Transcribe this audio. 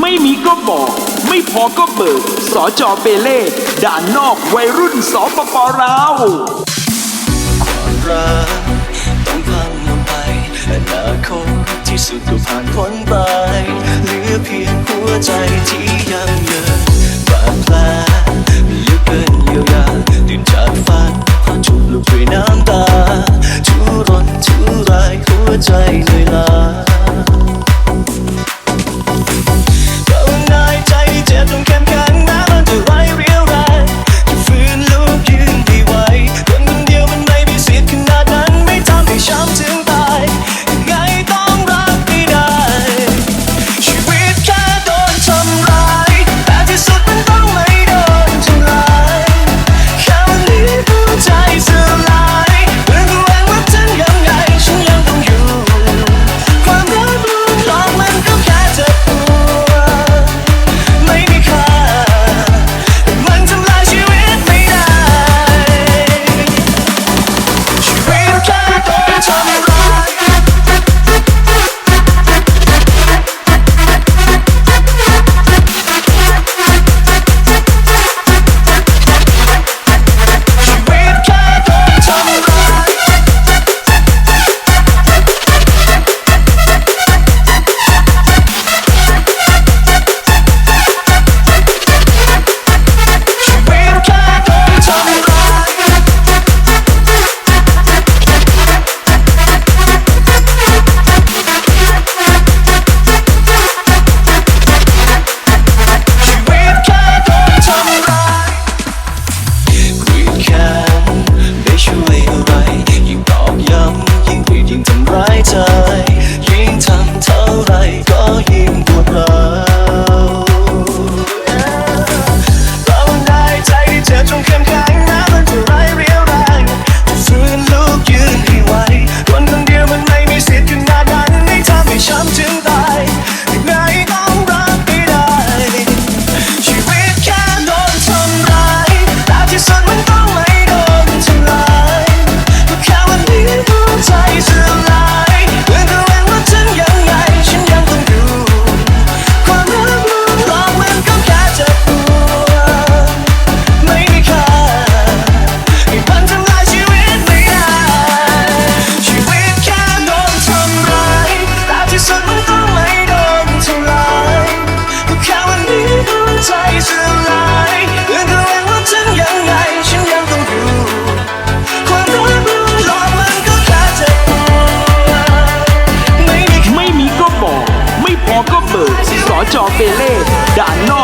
ไม่มีก็บอก ไม่พอก็เบิกสอจอเปเล่ ด่านนอกวัยรุ่นสปปลาวความรักต้องพังลงไปอนาคตที่สุดก็ผ่านพ้นไปเหลือเพียงหัวใจที่ยังเยินบาดแผลลึกเกินเยียวยาตื่นจากฝันพราะถูกลุกด้วยน้ำตาทุรนทุรายหัวใจเหนื่อยลา ด่านนอก